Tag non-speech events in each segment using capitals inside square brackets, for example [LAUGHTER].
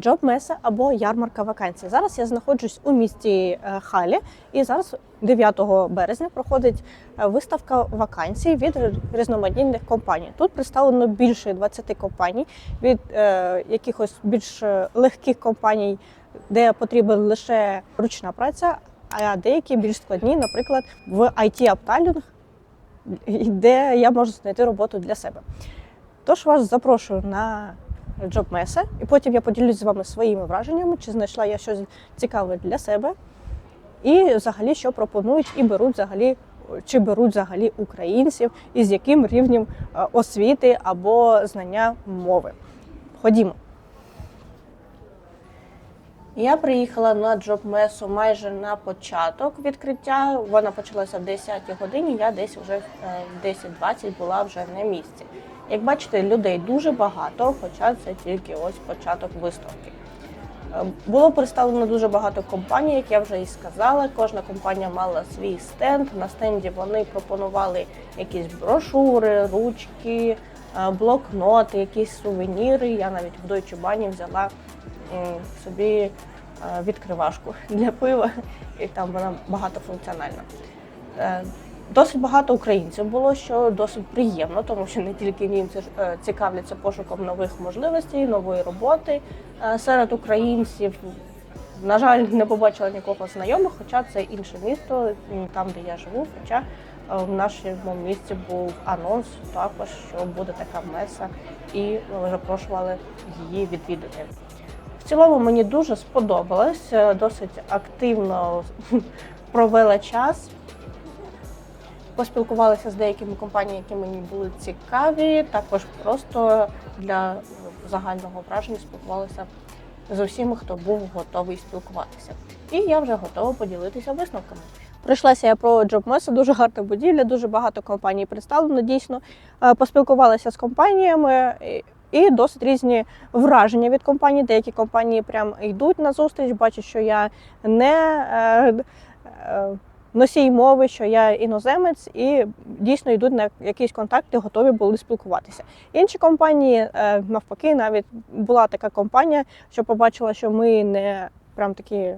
Джоб-меса або ярмарка вакансій. Зараз я знаходжусь у місті е, Халі, і зараз 9 березня проходить е, виставка вакансій від різноманітних компаній. Тут представлено більше 20 компаній від е, якихось більш е, легких компаній, де потрібна лише ручна праця, а деякі більш складні, наприклад, в it абталінг де я можу знайти роботу для себе. Тож вас запрошую на джоб-меса, і потім я поділюсь з вами своїми враженнями, чи знайшла я щось цікаве для себе, і взагалі, що пропонують і беруть взагалі, чи беруть взагалі українців, і з яким рівнем е, освіти або знання мови. Ходімо. Я приїхала на джоб-месу майже на початок відкриття. Вона почалася в 10 годині. Я десь вже е, в 10-20 була вже на місці. Як бачите, людей дуже багато, хоча це тільки ось початок виставки. Е, Було представлено дуже багато компаній, як я вже і сказала. Кожна компанія мала свій стенд. На стенді вони пропонували якісь брошури, ручки, е, блокноти, якісь сувеніри. Я навіть в Deutsche Bahn взяла собі е, відкривашку [LAUGHS] для пива, і там вона багатофункціональна. Досить багато українців було, що досить приємно, тому що не тільки німці е, цікавляться пошуком нових можливостей, нової роботи Е, серед українців. На жаль, не побачила нікого знайомих, хоча це інше місто, там де я живу. Хоча е, в нашому місті був анонс також, що буде така меса, і запрошували її відвідати. В цілому мені дуже сподобалось, досить активно [LAUGHS] провела час. Поспілкувалася з деякими компаніями, які мені були цікаві. Також просто для загального враження спілкувалася з усіма, хто був готовий спілкуватися. І я вже готова поділитися висновками. Пройшлася я про джоб-месу, дуже гарна будівля, дуже багато компаній представлено. Дійсно Е, поспілкувалася з компаніями. і- І досить різні враження від компаній. Деякі компанії прям йдуть на зустріч, бачать, що я не е, е, носій мови, що я іноземець, і дійсно йдуть на якісь контакти, готові були спілкуватися. Інші компанії, е, навпаки, навіть була така компанія, що побачила, що ми не прям такі,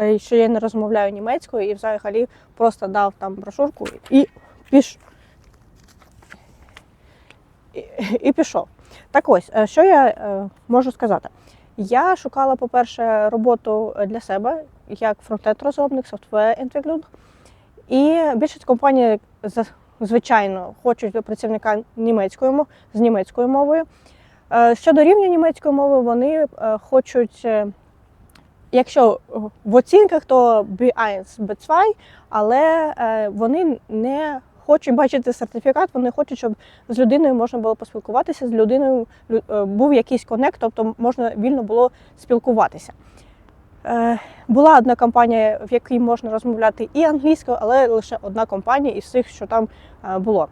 е, що я не розмовляю німецькою, і взагалі просто дав там брошурку і піш. І, і пішов. Так ось, е, що я можу сказати? Я шукала, по-перше, роботу для себе як фронтенд-розробник, софтвер-інтегрунг. І більшість компаній, звичайно, хочуть працівника німецькою з німецькою мовою. Е, Щодо рівня німецької мови, вони е, хочуть, е, якщо в оцінках, то B1, B2, але вони не хочуть бачити сертифікат, вони хочуть, щоб з людиною можна було поспілкуватися, з людиною був якийсь коннект, тобто можна вільно було спілкуватися. Е, Була одна компанія, в якій можна розмовляти і англійською, але лише одна компанія із всіх, що там е, було.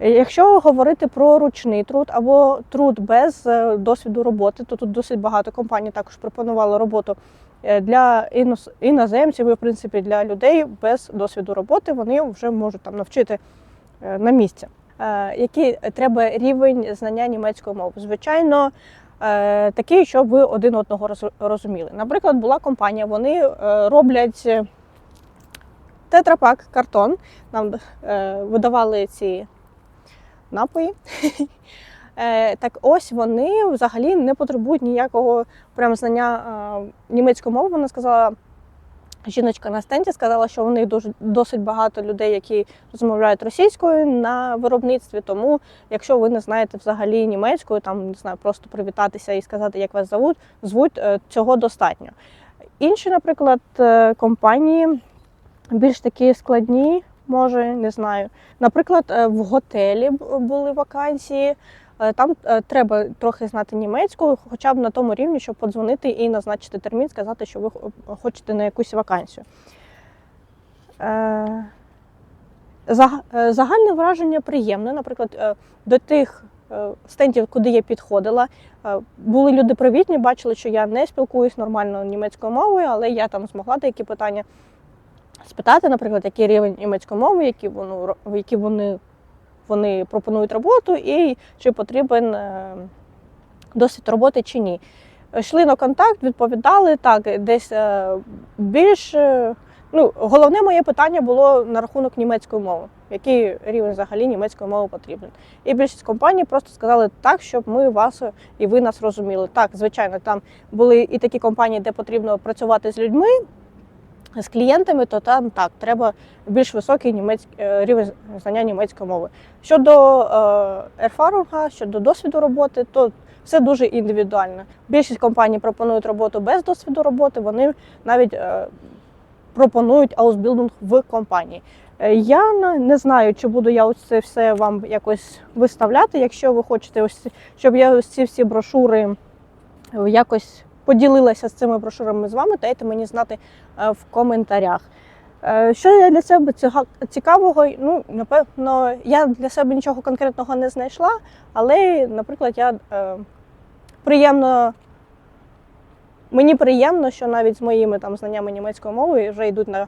Е, Якщо говорити про ручний труд або труд без досвіду роботи, то тут досить багато компаній також пропонувало роботу для іноземців і, в принципі, для людей без досвіду роботи. Вони вже можуть там навчити на місці. Який треба рівень знання німецької мови? Звичайно, такий, щоб ви один одного роз- розуміли. Наприклад, була компанія, вони е, роблять е, тетрапак, картон. Нам е, видавали ці напої. [LAUGHS] Е, Так ось вони взагалі не потребують ніякого прям знання е, німецької мови. Вона сказала, жіночка на стенді сказала, що у них дуже досить багато людей, які розмовляють російською на виробництві. Тому, якщо ви не знаєте взагалі німецькою, там не знаю, просто привітатися і сказати, як вас зовуть, звуть, е, цього достатньо. Інші, наприклад, е, компанії більш такі складні, може, не знаю. Наприклад, е, в готелі були вакансії. Е, Там е, треба трохи знати німецьку, хоча б на тому рівні, щоб подзвонити і назначити термін, сказати, що ви хочете на якусь вакансію. Е, заг- Загальне враження приємне. Наприклад, до тих стендів, куди я підходила, були люди привітні, бачили, що я не спілкуюсь нормально німецькою мовою, але я там змогла деякі питання спитати, наприклад, який рівень німецької мови, які, воно, які вони, вони пропонують роботу, і чи потрібен е, досвід роботи чи ні. йшли на контакт, відповідали так, десь е, більш. е, Ну, головне моє питання було на рахунок німецької мови, який рівень взагалі німецької мови потрібен. І більшість компаній просто сказали так, щоб ми вас і ви нас розуміли. Так, звичайно, там були і такі компанії, де потрібно працювати з людьми, з клієнтами, то там так, треба більш високий німець... е, рівень знання німецької мови. Щодо е, ерфарунга, щодо досвіду роботи, то все дуже індивідуально. Більшість компаній пропонують роботу без досвіду роботи, вони навіть е, пропонують аусбілдинг в компанії. Е, Я не знаю, чи буду я це все вам якось виставляти. Якщо ви хочете, ось щоб я ось ці всі брошури якось поділилася з цими брошурами з вами, дайте мені знати е, в коментарях. Е, Що я для себе цікавого? Ну, напевно, я для себе нічого конкретного не знайшла, але, наприклад, я е, приємно. Мені приємно, що навіть з моїми там знаннями німецької мови вже йдуть на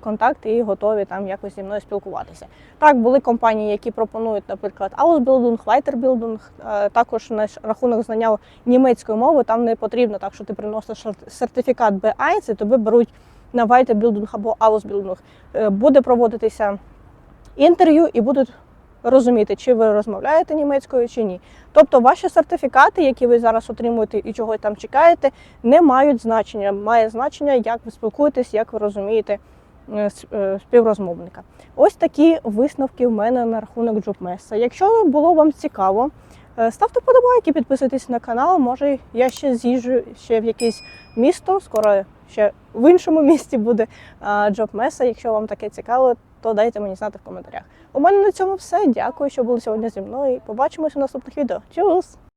контакт і готові там якось зі мною спілкуватися. Так, були компанії, які пропонують, наприклад, Weiterbildung, е, також на рахунок знання німецької мови там не потрібно так, що ти приносиш сертифікат B1 і тебе беруть на Weiterbildung або Ausbildung. Е, Буде проводитися інтерв'ю і будуть розуміти, чи ви розмовляєте німецькою чи ні. Тобто ваші сертифікати, які ви зараз отримуєте і чого там чекаєте, не мають значення. Має значення, як ви спілкуєтесь, як ви розумієте співрозмовника. Ось такі висновки в мене на рахунок JobMess. Якщо було вам цікаво, е, ставте вподобайки, підписуйтесь на канал. Може, я ще з'їжджу ще в якесь місто. Скоро ще в іншому [LAUGHS] місті буде JobMess. Якщо вам таке цікаво, то дайте мені знати в коментарях. У мене на цьому все. Дякую, що були сьогодні зі мною. Побачимось у наступних відео. Чус!